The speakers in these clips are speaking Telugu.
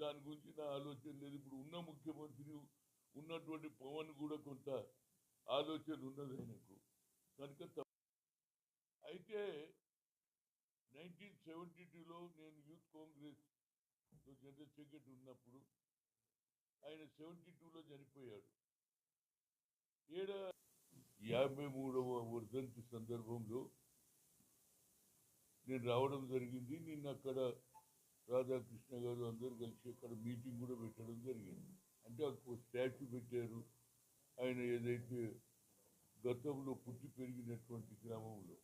దాని గురించి నా ఆలోచన లేదు. ఇప్పుడు ఉన్న ముఖ్యమంత్రి ఉన్నటువంటి పవన్ కూడా కొంత ఆలోచన ఉన్నది ఆయనకు. కనుక అయితే నైన్టీన్ సెవెంటీ టూలో నేను యూత్ కాంగ్రెస్ జనరల్ సెక్రటరీ ఉన్నప్పుడు ఆయన సెవెంటీ టూలో చనిపోయాడు. ఏడ యాభై మూడవ వర్ధంతి సందర్భంలో నేను రావడం జరిగింది. నిన్న అక్కడ రాధాకృష్ణ గారు అందరూ కలిసి అక్కడ మీటింగ్ కూడా పెట్టడం జరిగింది. అంటే అక్కడ స్టాచ్యూ పెట్టారు. ఆయన ఏదైతే గతంలో పుట్టి పెరిగినటువంటి గ్రామంలో.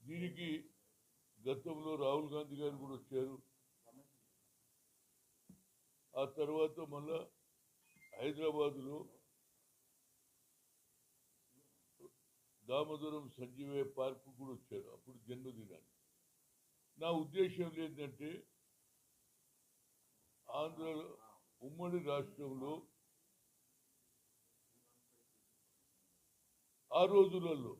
దీనికి గతంలో రాహుల్ గాంధీ గారు కూడా వచ్చారు. ఆ తర్వాత మళ్ళా హైదరాబాదులో దామోదరం సంజీవయ్య పార్కు కూడా వచ్చారు అప్పుడు జన్మదినాన్ని. నా ఉద్దేశం ఏంటంటే ఆంధ్ర ఉమ్మడి రాష్ట్రంలో ఆ రోజులలో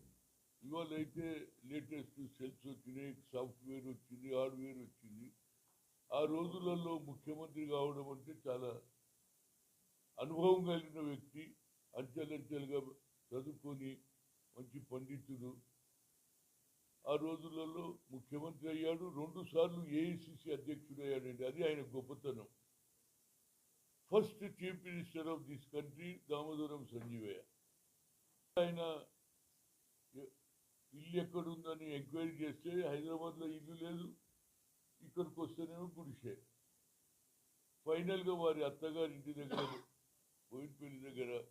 ఇవాళ అయితే లేటెస్ట్ సెల్స్ వచ్చినాయి సాఫ్ట్వేర్ వచ్చింది హార్డ్వేర్ వచ్చింది. ఆ రోజులలో ముఖ్యమంత్రి కావడం అంటే చాలా అనుభవం కలిగిన వ్యక్తి అంచెలంచెలుగా చదువుకొని మంచి పండితుడు. ఆ రోజులలో ముఖ్యమంత్రి అయ్యాడు రెండు సార్లు ఏఐసిసి అధ్యక్షుడయ్యాడండి. అది ఆయన గొప్పతనం. First chief minister of this country Damodaram Sanjivayya. ఆయన ఇల్లు ఎక్కడుందని ఎంక్వైరీ చేస్తే హైదరాబాద్లో ఇల్లు లేదు. ఇక్కడికి వస్తేనేమో గుడిసే. ఫైనల్గా వారి అత్తగారి ఇంటి దగ్గర బోయినపల్లి దగ్గర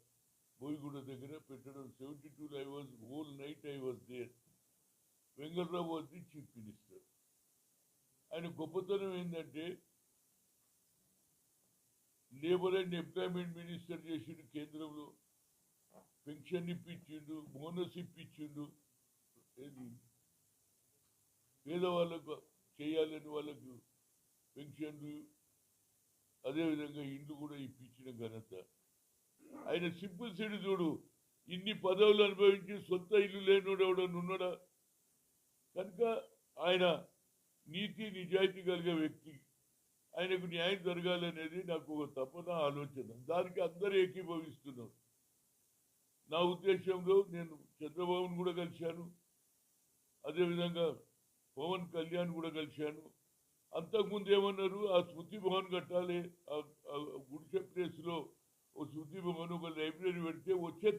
బోయిగూడ దగ్గర పెట్టడం. Seventy two I was whole night I was there Vengal Rao వచ్చి చీఫ్ మినిస్టర్. ఆయన గొప్పతనం ఏంటంటే లేబర్ అండ్ ఎంప్లాయ్మెంట్ మినిస్టర్ చేసిండు కేంద్రంలో. పెన్షన్ ఇప్పించిండు బోనస్ ఇప్పించిండు. ఏది? పేదవాళ్ళకు చేయాలని వాళ్ళకు పెన్షన్లు అదేవిధంగా ఇండ్లు కూడా ఇప్పించిన ఘనత. ఆయన సింపుల్ సిడి చూడు ఇన్ని పదవులు అనుభవించి సొంత ఇల్లు లేనివాడు ఎవడన్నా ఉన్నాడా? కనుక ఆయన నీతి నిజాయితీ కలిగే వ్యక్తి. ఆయనకు న్యాయం జరగాలనేది నాకు ఒక తపన ఆలోచన. దానికి అందరూ ఏకీభవిస్తున్నారు నా ఉద్దేశంలో నేను చంద్రబాబును కూడా కలిశాను. అదేవిధంగా పవన్ కళ్యాణ్ కూడా కలిశాను. అంతకుముందు ఏమన్నారు? ఆ స్మృతి భవన్ కట్టాలి. గుడిసె ప్లేస్లో ఓ శృతి భవన్ ఒక లైబ్రరీ పెడితే వచ్చే